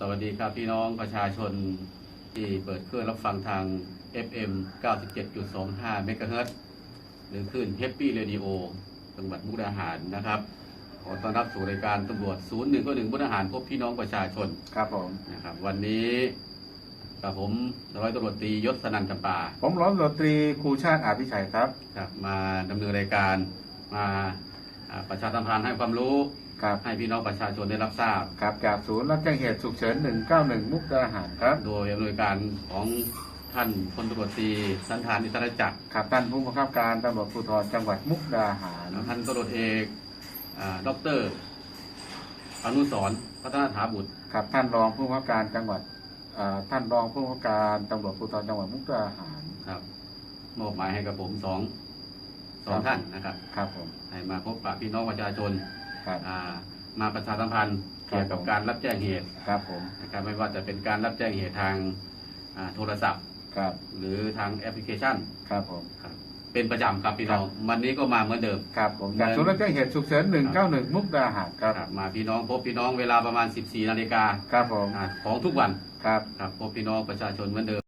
สวัสดีครับพี่น้องประชาชนที่เปิดเครื่องรับฟังทาง FM 97.25เมกะเฮิรตซ์หรือคลื่น Happy Radio จังหวัดมุกดาหารนะครับ ขอต้อนรับสู่รายการตำรวจ 01ก็1มุกดาหารพบพี่น้องประชาชนครับผมนะครับ วันนี้กับผมร้อยตำรวจตรียศสนันจำปา ผมร้อยตำรวจตรีครูชาติอาภิชัยครับครับ มาดำเนินรายการมาอ่าประชาสัมพันธ์ให้ความรู้ ครับให้พี่น้องประชาชนได้รับทราบ ครับจากศูนย์รับแจ้งเหตุฉุกเฉิน 191 มุกดาหารครับโดยอำนวยการของท่านพลตำรวจตรีสันธานอิสระจักรครับท่านผู้บังคับการตำรวจภูธรจังหวัดมุกดาหารท่านตำรวจเอกอ่าดอกเตอรอนุสรณ์พัฒนาถาบุตรครับท่านรองผู้บังคับการจังหวัดอ่าท่านรองผู้บังคับการตำรวจภูธรจังหวัดมุกดาหารครับมอบหมายให้กับผมสองสองครับท่านนะครับ ครับผมให้มาพบปะพี่น้องประชาชน ครับอ่ามาประชาสัมพันธ์ครับเกี่ยวกับการรับแจ้งเหตุครับผมนะครับไม่ว่าจะเป็นการรับแจ้งเหตุทางอ่าโทรศัพท์ครับหรือทางแอปพลิเคชันครับผมครับเป็นประจำครับพี่น้องวันนี้ก็มาเหมือนเดิมครับผมจากศูนย์รับแจ้งเหตุฉุกเฉิน191 มุกดาหารครับครับมาพี่น้องพบพี่น้องเวลาประมาณ 14นาฬิกาครับผมอ่าของทุกวันครับครับพบพี่น้องประชาชนเหมือนเดิม